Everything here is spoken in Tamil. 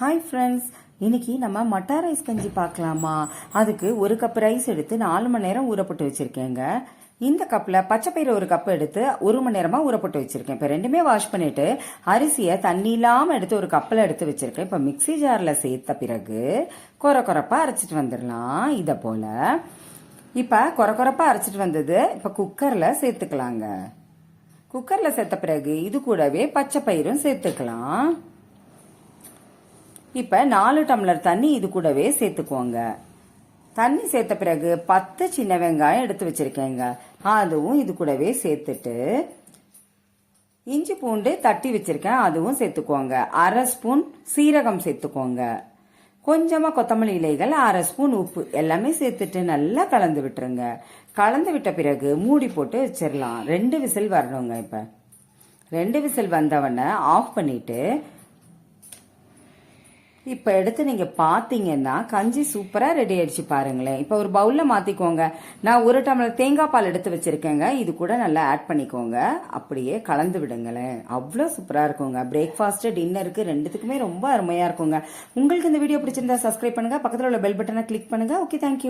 ஹாய் ஃப்ரெண்ட்ஸ் இன்னைக்கு நம்ம மட்டா ரைஸ் கஞ்சி பார்க்கலாமா? அதுக்கு ஒரு கப் ரைஸ் எடுத்து நாலு மணி நேரம் ஊறப்பட்டு வச்சுருக்கேங்க. இந்த கப்பில் பச்சைப்பயிறு ஒரு கப் எடுத்து ஒரு மணி நேரமாக ஊறப்பட்டு வச்சுருக்கேன். இப்போ ரெண்டுமே வாஷ் பண்ணிட்டு அரிசியை தண்ணி இல்லாமல் எடுத்து ஒரு கப்பில் எடுத்து வச்சுருக்கேன். இப்போ மிக்ஸி ஜாரில் சேர்த்த பிறகு கொர கொரப்பாக அரைச்சிட்டு வந்துடலாம். இதை போல். இப்போ கொர குறைப்பாக அரைச்சிட்டு வந்தது இப்போ குக்கரில் சேர்த்துக்கலாங்க. குக்கரில் சேர்த்த பிறகு இது கூடவே பச்சை பயிரும் சேர்த்துக்கலாம். இப்போ நாலு டம்ளர் தண்ணி இது கூடவே சேர்த்துக்கோங்க தண்ணி சேர்த்த பிறகு பத்து சின்ன வெங்காயம் எடுத்து வச்சிருக்கேங்க. அதுவும் இது கூடவே சேர்த்துட்டு இஞ்சி பூண்டு தட்டி வச்சிருக்கேன். அதுவும் சேர்த்துக்கோங்க அரை ஸ்பூன் சீரகம் சேர்த்துக்கோங்க. கொஞ்சமாக கொத்தமல்லி இலைகள் அரை ஸ்பூன் உப்பு எல்லாமே சேர்த்துட்டு நல்லா கலந்து விட்டுருங்க. கலந்து விட்ட பிறகு மூடி போட்டு வச்சிடலாம் ரெண்டு விசில் வரணுங்க இப்போ. ரெண்டு விசில் வந்தவொடனே ஆஃப் பண்ணிட்டு இப்போ எடுத்து நீங்கள் பார்த்தீங்கன்னா கஞ்சி சூப்பராக ரெடி ஆயிடுச்சு பாருங்களேன். இப்போ ஒரு பவுலில் மாற்றிக்கோங்க நான் ஒரு டம்ளர் தேங்காய் பால் எடுத்து வச்சுருக்கேங்க. இது கூட நல்லா ஆட் பண்ணிக்கோங்க. அப்படியே கலந்து விடுங்களேன். அவ்வளோ சூப்பராக இருக்குங்க. பிரேக்ஃபாஸ்ட்டு டின்னருக்கு ரெண்டுத்துக்குமே ரொம்ப அருமையாக இருக்குங்க. உங்களுக்கு இந்த வீடியோ பிடிச்சிருந்தா சப்ஸ்கிரைப் பண்ணுங்கள் பக்கத்தில் உள்ள பெல் பட்டனை கிளிக் பண்ணுங்கள் ஓகே தேங்க்யூ